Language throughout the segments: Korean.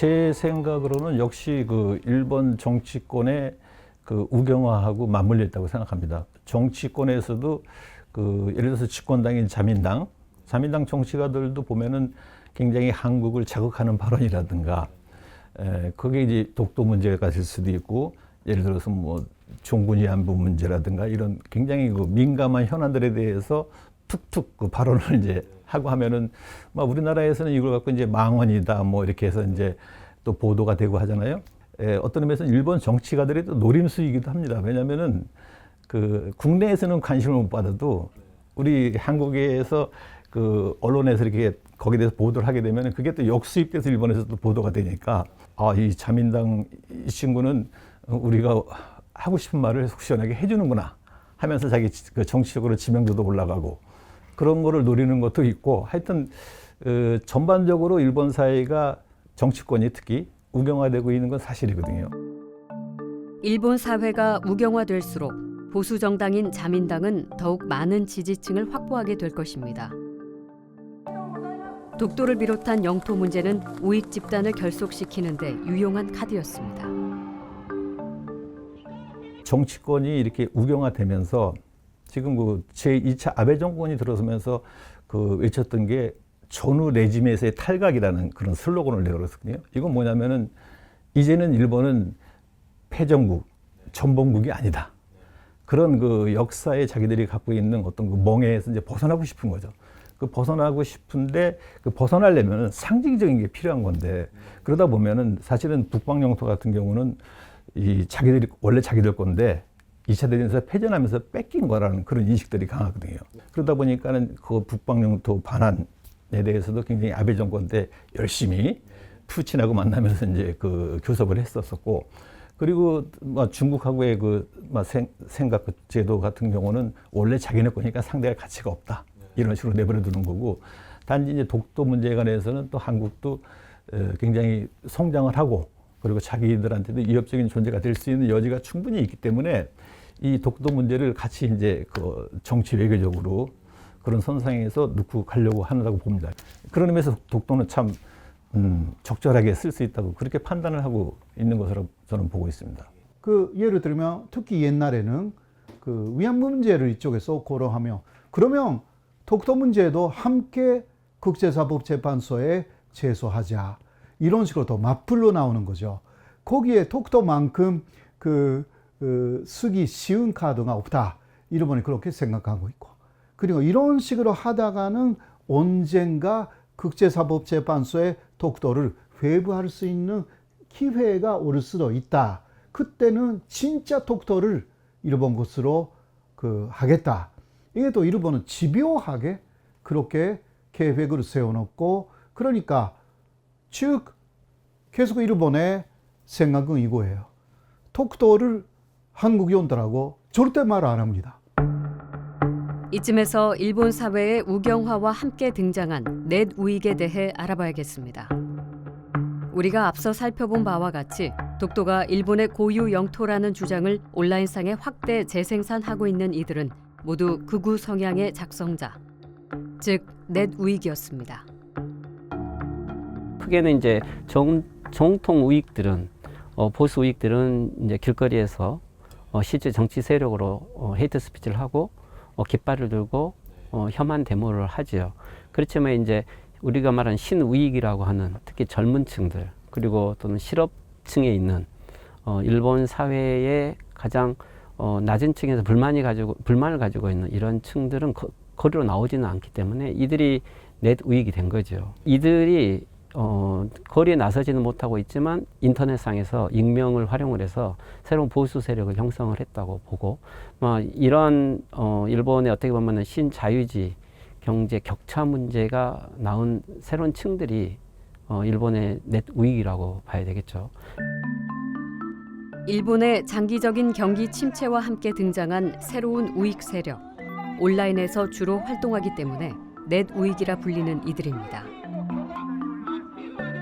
제 생각으로는 역시 그 일본 정치권의 그 우경화하고 맞물려 있다고 생각합니다. 정치권에서도 그 예를 들어서 집권당인 자민당, 자민당 정치가들도 보면은 굉장히 한국을 자극하는 발언이라든가 에, 그게 이제 독도 문제가 될 수도 있고 예를 들어서 뭐 종군 위안부 문제라든가 이런 굉장히 그 민감한 현안들에 대해서 툭툭 그 발언을 이제 하고 하면은 막 우리나라에서는 이걸 갖고 이제 망언이다 뭐 이렇게 해서 이제 또 보도가 되고 하잖아요. 에, 어떤 의미에서는 일본 정치가들이 또 노림수이기도 합니다. 왜냐하면은 그 국내에서는 관심을 못 받아도 우리 한국에서 그 언론에서 이렇게 거기에 대해서 보도를 하게 되면 그게 또 역수입돼서 일본에서 또 보도가 되니까 아 이 자민당 이 친구는 우리가 하고 싶은 말을 속 시원하게 해주는구나 하면서 자기 그 정치적으로 지명도도 올라가고 그런 거를 노리는 것도 있고 하여튼 어, 전반적으로 일본 사회가 정치권이 특히 우경화되고 있는 건 사실이거든요. 일본 사회가 우경화될수록 보수 정당인 자민당은 더욱 많은 지지층을 확보하게 될 것입니다. 독도를 비롯한 영토 문제는 우익 집단을 결속시키는데 유용한 카드였습니다. 정치권이 이렇게 우경화되면서 지금 그 제2차 아베 정권이 들어서면서 그 외쳤던 게 전후 레지메에서의 탈각이라는 그런 슬로건을 내걸었거든요. 이건 뭐냐면은 이제는 일본은 패전국, 전범국이 아니다. 그런 그 역사에 자기들이 갖고 있는 어떤 그 멍에서 이제 벗어나고 싶은 거죠. 그 벗어나고 싶은데 그 벗어나려면 상징적인 게 필요한 건데 그러다 보면은 사실은 북방 영토 같은 경우는 이 자기들이 원래 자기들 건데 2차 대전에서 패전하면서 뺏긴 거라는 그런 인식들이 강하거든요. 그러다 보니까는 그 북방 영토 반환에 대해서도 굉장히 아베 정권 때 열심히 푸틴하고 만나면서 이제 그 교섭을 했었었고 그리고 뭐 중국하고의 그뭐 생각 그 제도 같은 경우는 원래 자기네 거니까 상대할 가치가 없다 이런 식으로 내버려 두는 거고 단지 이제 독도 문제에 관해서는 또 한국도 어, 굉장히 성장을 하고 그리고 자기들한테도 위협적인 존재가 될 수 있는 여지가 충분히 있기 때문에 이 독도 문제를 같이 이제 그 정치 외교적으로 그런 선상에서 놓고 가려고 하느라고 봅니다. 그런 의미에서 독도는 참 음, 적절하게 쓸 수 있다고 그렇게 판단을 하고 있는 것으로 저는 보고 있습니다. 그 예를 들면 특히 옛날에는 그 위안부 문제를 이쪽에서 고려하며 그러면 독도 문제도 함께 국제사법재판소에 제소하자 이런 식으로 더 맞불로 나오는 거죠. 거기에 독도만큼 그, 그 쓰기 쉬운 카드가 없다. 일본이 그렇게 생각하고 있고 그리고 이런 식으로 하다가는 언젠가 국제사법재판소에 독도를 회부할 수 있는 기회가 올 수도 있다. 그때는 진짜 독도를 일본 것으로 그 하겠다. 이게 또 일본은 집요하게 그렇게 계획을 세워놓고 그러니까 즉 계속 일본의 생각은 이거예요. 독도를 한국이 온다라고 절대 말 안 합니다. 이쯤에서 일본 사회의 우경화와 함께 등장한 넷 우익에 대해 알아봐야겠습니다. 우리가 앞서 살펴본 바와 같이 독도가 일본의 고유 영토라는 주장을 온라인상에 확대 재생산하고 있는 이들은 모두 극우 성향의 작성자, 즉 넷 우익이었습니다. 크게는 이제 정, 정통 우익들은 어, 보수 우익들은 이제 길거리에서 어, 실제 정치 세력으로 어, 헤이트 스피치를 하고 어, 깃발을 들고 어, 혐한 데모를 하지요. 그렇지만 이제 우리가 말하는 신우익이라고 하는 특히 젊은 층들 그리고 또는 실업층에 있는 어, 일본 사회의 가장 어, 낮은 층에서 불만이 가지고 불만을 가지고 있는 이런 층들은 거, 거리로 나오지는 않기 때문에 이들이 넷 우익이 된 거죠. 이들이 어, 거리에 나서지는 못하고 있지만 인터넷상에서 익명을 활용을 해서 새로운 보수 세력을 형성을 했다고 보고 뭐 이런 어, 일본의 어떻게 보면 신자유주의 경제 격차 문제가 나온 새로운 층들이 어, 일본의 넷 우익이라고 봐야 되겠죠. 일본의 장기적인 경기 침체와 함께 등장한 새로운 우익 세력. 온라인에서 주로 활동하기 때문에 넷 우익이라 불리는 이들입니다.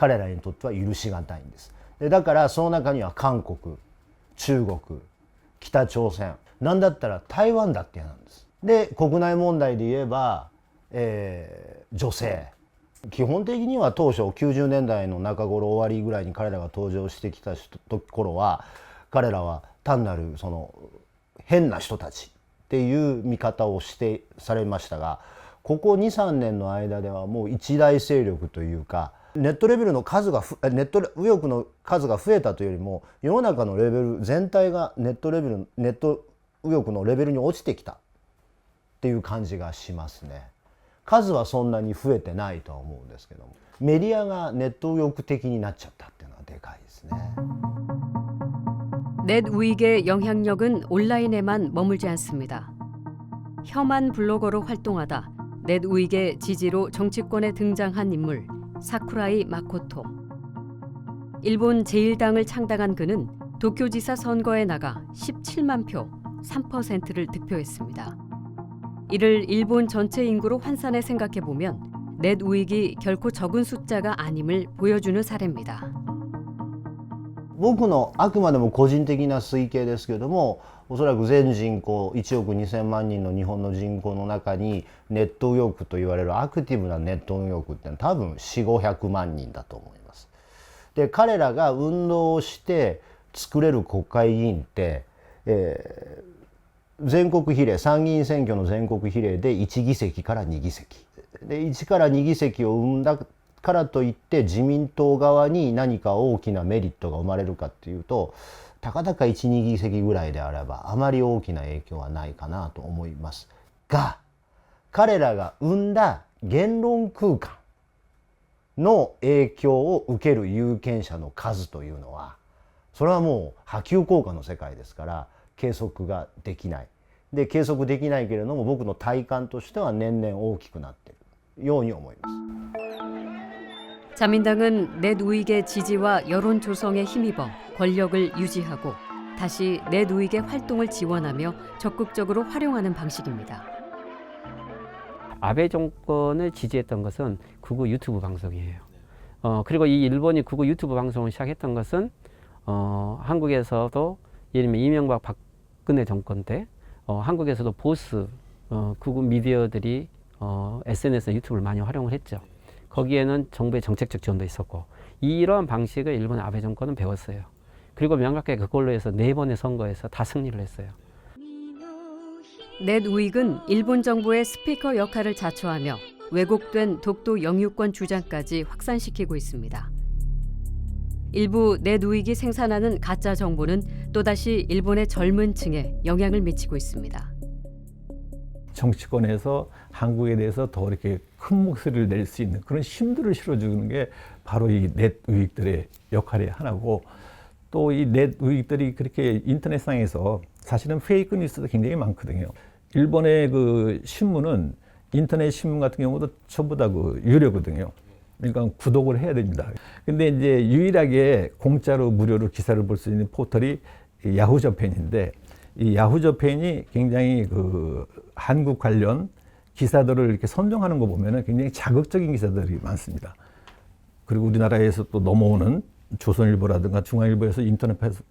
彼らにとっては許しがたいんです。でだからその中には韓国中国北朝鮮なんだったら台湾だって嫌なんです。で国内問題で言えば、えー女性。基本的には当初90年代の中頃終わりぐらいに彼らが登場してきた時頃は彼らは単なるその変な人たちっていう見方をしてされましたがここ23年の間ではもう一大勢力というかネットレベルの数がふえネット右翼の数が増えたというよりも世の中のレベル全体がネットレベルネット右翼のレベルに落ちてきたっていう感じがしますね。数はそんなに増えてないとは思うんですけどもメディアがネット右翼的になっちゃったっていうのはでかいですね。 넷 우익의 영향력은 온라인에만 머물지 않습니다. 혐한 블로거로 활동하다 넷 우익의 지지로 정치권에 등장한 인물 사쿠라이 마코토. 일본 제1당을 창당한 그는 도쿄지사 선거에 나가 17만 표, 3%를 득표했습니다. 이를 일본 전체 인구로 환산해 생각해 보면 넷 우익이 결코 적은 숫자가 아님을 보여주는 사례입니다. 僕のあくまでも個人的な推計ですけどもおそらく全人口1億2,000万人の日本の人口の中にネット右翼と言われるアクティブなネット右翼ってのは多分4500万人だと思います。で彼らが運動をして作れる国会議員って、えー全国比例参議院選挙の全国比例で1議席から2議席で1から2議席を生んだからといって自民党側に何か大きなメリットが生まれるかっていうとたかだか12議席ぐらいであればあまり大きな影響はないかなと思いますが彼らが生んだ言論空間の影響を受ける有権者の数というのはそれはもう波及効果の世界ですから計測ができないで計測できないけれども僕の体感としては年々大きくなっているように思います。 자민당은 넷 우익의 지지와 여론 조성에 힘입어 권력을 유지하고 다시 넷 우익의 활동을 지원하며 적극적으로 활용하는 방식입니다. 아베 정권을 지지했던 것은 극우 유튜브 방송이에요. 어, 그리고 이 일본이 극우 유튜브 방송을 시작했던 것은 어, 한국에서도 예를 들면 이명박 박근혜 정권 때 어, 한국에서도 보스 어, 극우 미디어들이 어, SNS 유튜브를 많이 활용을 했죠. 거기에는 정부의 정책적 지원도 있었고 이러한 방식을 일본 아베 정권은 배웠어요. 그리고 명확하게 그걸로 해서 네 번의 선거에서 다 승리를 했어요. 넷 우익은 일본 정부의 스피커 역할을 자처하며 왜곡된 독도 영유권 주장까지 확산시키고 있습니다. 일부 넷 우익이 생산하는 가짜 정보는 또다시 일본의 젊은 층에 영향을 미치고 있습니다. 정치권에서 한국에 대해서 더 이렇게 큰 목소리를 낼 수 있는 그런 힘들을 실어주는 게 바로 이 넷 우익들의 역할의 하나고 또 이 넷 우익들이 그렇게 인터넷상에서 사실은 페이크 뉴스도 굉장히 많거든요. 일본의 그 신문은 인터넷 신문 같은 경우도 전부 다 그 유료거든요. 그러니까 구독을 해야 됩니다. 근데 이제 유일하게 공짜로 무료로 기사를 볼 수 있는 포털이 이 야후 저펜인데 이 야후 저펜이 굉장히 그 한국 관련 기사들을 이렇게 선정하는 거 보면은 굉장히 자극적인 기사들이 많습니다. 그리고 우리나라에서 또 넘어오는 조선일보라든가 중앙일보에서 인터넷에서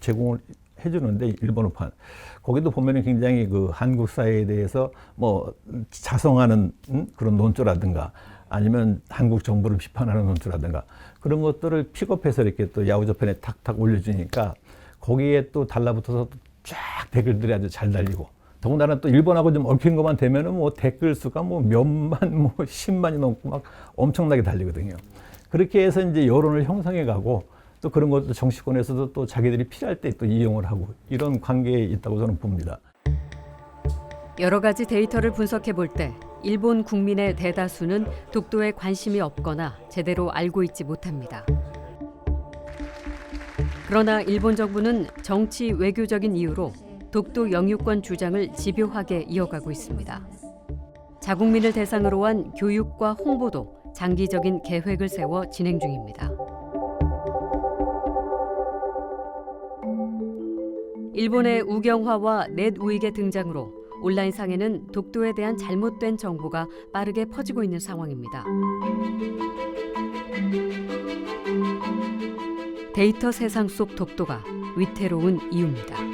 제공을 해주는데 일본어판 거기도 보면은 굉장히 그 한국 사회에 대해서 뭐 자성하는 음? 그런 논조라든가 아니면 한국 정부를 비판하는 논조라든가 그런 것들을 픽업해서 이렇게 또 야후 저편에 탁탁 올려주니까 거기에 또 달라붙어서 쫙 댓글들이 아주 잘 달리고 더군다나 또 일본하고 좀 얽힌 것만 되면은 뭐 댓글 수가 뭐 몇만 뭐 십만이 넘고 막 엄청나게 달리거든요. 그렇게 해서 이제 여론을 형성해 가고 또 그런 것도 정치권에서도 또 자기들이 필요할 때 또 이용을 하고 이런 관계에 있다고 저는 봅니다. 여러 가지 데이터를 분석해 볼 때 일본 국민의 대다수는 독도에 관심이 없거나 제대로 알고 있지 못합니다. 그러나 일본 정부는 정치 외교적인 이유로 독도 영유권 주장을 집요하게 이어가고 있습니다. 자국민을 대상으로 한 교육과 홍보도 장기적인 계획을 세워 진행 중입니다. 일본의 우경화와 넷 우익의 등장으로 온라인 상에는 독도에 대한 잘못된 정보가 빠르게 퍼지고 있는 상황입니다. 데이터 세상 속 독도가 위태로운 이유입니다.